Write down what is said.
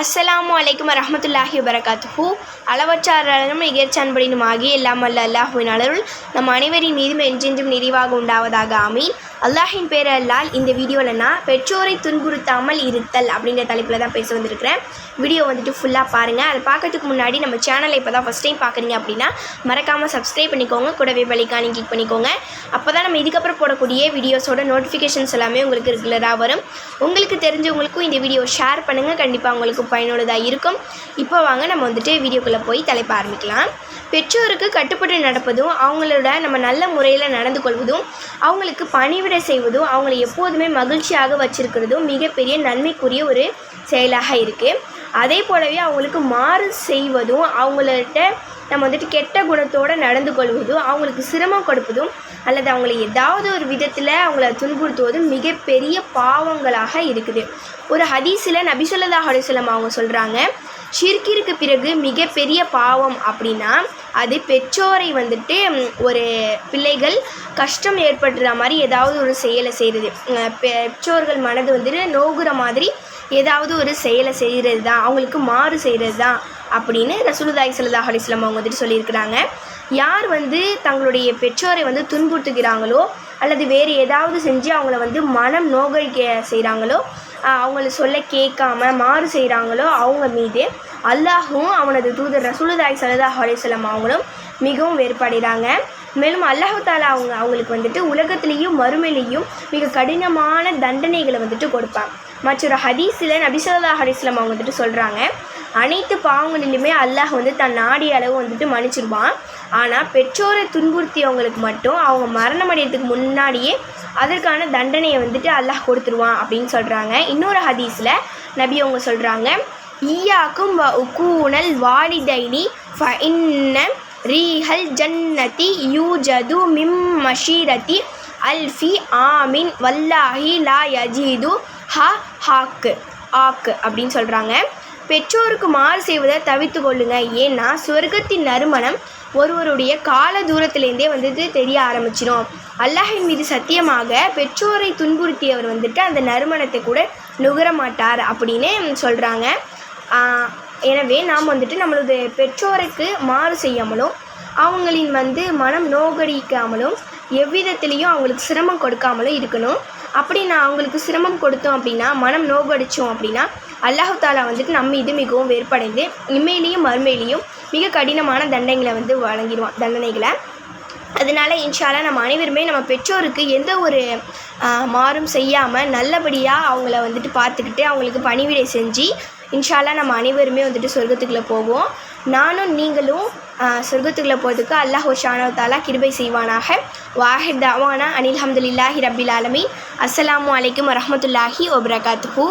அஸ்ஸலாமு அலைக்கும் வரஹ்மத்துல்லாஹி வபரகாத்துஹு. அளவற்றாரும் இகழ்ச்சான்படினும் ஆகிய எல்லாம் அல்ல அல்லாஹுவின் அருள் நம் அனைவரின் மீதும் என்றென்றும் நிறைவாக உண்டாவதாக ஆமீன். அல்லாஹின் பேரல்லால் இந்த வீடியோவில் நான் பெற்றோரை துன்புறுத்தாமல் இருத்தல் அப்படிங்கிற தலைப்பில் தான் பேச வந்திருக்கிறேன். வீடியோ வந்துட்டு ஃபுல்லாக பாருங்கள் அதை பார்க்கறதுக்கு முன்னாடி நம்ம சேனலை இப்போ தான் ஃபஸ்ட் டைம் பார்க்குறீங்க அப்படின்னா மறக்காமல் சப்ஸ்கிரைப் பண்ணிக்கோங்க. கூடவே பலிக்கானி கிளிக் பண்ணிக்கோங்க. அப்போ தான் நம்ம இதுக்கப்புறம் போடக்கூடிய வீடியோஸோட நோட்டிஃபிகேஷன்ஸ் எல்லாமே உங்களுக்கு ரெகுலராக வரும். உங்களுக்கு தெரிஞ்சவங்களுக்கும் இந்த வீடியோ ஷேர் பண்ணுங்கள் கண்டிப்பாக உங்களுக்கு பயனுள்ளதாக இருக்கும். இப்போ வாங்க நம்ம வந்துட்டு வீடியோக்குள்ளே போய் தலைப்ப ஆரம்பிக்கலாம். பெற்றோருக்கு கட்டுப்பட்டு நடப்பதும் அவங்களோட நம்ம நல்ல முறையில் நடந்து கொள்வதும் அவங்களுக்கு பணிவிடை செய்வதும் அவங்களை எப்போதுமே மகிழ்ச்சியாக வச்சிருக்கிறதும் மிகப்பெரிய நன்மைக்குரிய ஒரு செயலாக இருக்குது அதே போலவே அவங்களுக்கு மாறு செய்வதும் அவங்கள்ட்ட நம்ம வந்துட்டு கெட்ட குணத்தோடு நடந்து கொள்வதும் அவங்களுக்கு சிரமம் கொடுப்பதும் அல்லது அவங்கள ஏதாவது ஒரு விதத்தில் அவங்கள துன்புறுத்துவதும் மிகப்பெரிய பாவங்களாக இருக்குது. ஒரு ஹதீஸில் நபிசல்லதா அலிஸ்லாம் அவங்க சொல்கிறாங்க ஷிர்கிற்கு பிறகு மிகப்பெரிய பாவம் அப்படின்னா அது பெற்றோரை வந்துட்டு ஒரு பிள்ளைகள் கஷ்டம் ஏற்படுற மாதிரி ஏதாவது ஒரு செயலை செய்கிறது பெற்றோர்கள் மனது வந்துட்டு நோகுற மாதிரி ஏதாவது ஒரு செயலை செய்கிறது தான் அவங்களுக்கு மாறு செய்கிறது தான் அப்படின்னு ரசூலுல்லாஹி சல்லா அலிஸ்லாம் அவங்க வந்துட்டு சொல்லியிருக்கிறாங்க. யார் வந்து தங்களுடைய பெற்றோரை வந்து துன்புறுத்துகிறாங்களோ அல்லது வேறு ஏதாவது செஞ்சு அவங்கள வந்து மனம் நோகடிக்க செய்கிறாங்களோ அவங்கள சொல்ல கேட்காம மாறு செய்கிறாங்களோ அவங்க மீது அல்லாஹும் அவனது தூதர் ரசூலுல்லாஹி சல்லா அலிஸ்லாம் அவங்களும் மிகவும் வேறுபடுகிறாங்க. மேலும் அல்லாஹு தாலா அவங்க அவங்களுக்கு வந்துட்டு உலகத்திலேயும் மறுமையிலையும் மிக கடினமான தண்டனைகளை வந்துட்டு கொடுப்பாங்க. மற்றொரு ஹதீஸில் நபிசல்லா ஹரிஸ்லம் அவங்க வந்துட்டு சொல்கிறாங்க அனைத்து பாவங்களிலுமே அல்லாஹ் வந்து தன் நாடிய அளவு வந்துட்டு மன்னிச்சிருவான் ஆனால் பெற்றோரை துன்புறுத்தியவங்களுக்கு மட்டும் அவங்க மரணம் அடையிறதுக்கு முன்னாடியே அதற்கான தண்டனையை வந்துட்டு அல்லாஹ் கொடுத்துருவான் அப்படின்னு சொல்கிறாங்க இன்னொரு ஹதீஸில் நபி அவங்க சொல்கிறாங்க ஈயாக்கும் வ உக்கூனல் வாலிதைனி ஃப இன்ன ரீஹல் ஜன்னதி யூஜது மிம் மஷீரதி அல்ஃபி ஆமின் வல்லாஹி லா யஜீது ஹ ஹாக்கு ஆக்கு அப்படின்னு சொல்கிறாங்க பெற்றோருக்கு மாறு செய்வதை தவித்து கொள்ளுங்க. ஏன்னா சொர்க்கத்தின் நறுமணம் ஒருவருடைய கால தூரத்துலேருந்தே வந்துட்டு தெரிய ஆரம்பிச்சிடும் அல்லாஹின் மீது சத்தியமாக பெற்றோரை துன்புறுத்தியவர் வந்துட்டு அந்த நறுமணத்தை கூட நுகர மாட்டார் அப்படின்னு சொல்கிறாங்க எனவே நாம் வந்துட்டு நம்மளது பெற்றோருக்கு மாறு செய்யாமலும் அவங்களின் வந்து மனம் நோகடிக்காமலும் எவ்விதத்திலையும் அவங்களுக்கு சிரமம் கொடுக்காமலும் இருக்கணும். அப்படி நான் அவங்களுக்கு சிரமம் கொடுத்தோம் அப்படின்னா மனம் நோகடித்தோம் அப்படின்னா அல்லாஹு தாலா வந்துட்டு நம்ம இது மிகவும் வேறுபடைந்து இம்மையிலையும் மறுமையிலையும் மிக கடினமான தண்டனைகளை வந்து வழங்கிடுவான் தண்டனைகளை. அதனால இன்ஷாலாக நம்ம அனைவருமே நம்ம பெற்றோருக்கு எந்த ஒரு மாறும் செய்யாமல் நல்லபடியாக அவங்கள வந்துட்டு பார்த்துக்கிட்டு அவங்களுக்கு பணிவிடை செஞ்சு இன்ஷால்லா நம்ம அனைவருமே வந்துட்டு சொர்க்கத்துக்குள்ளே போவோம். நானும் நீங்களும் சொர்க்கத்துக்குள்ளே போகிறதுக்கு அல்லாஹ் ஷானோ தாலா கிருபை செய்வானாக. வாஹிர் தவானா அனில் ஹம்துலில்லாஹி ரபில் ஆலமீன். அஸ்ஸலாமு அலைக்கும் வரமத்துல்லாஹி வபரகாத்துஹூ.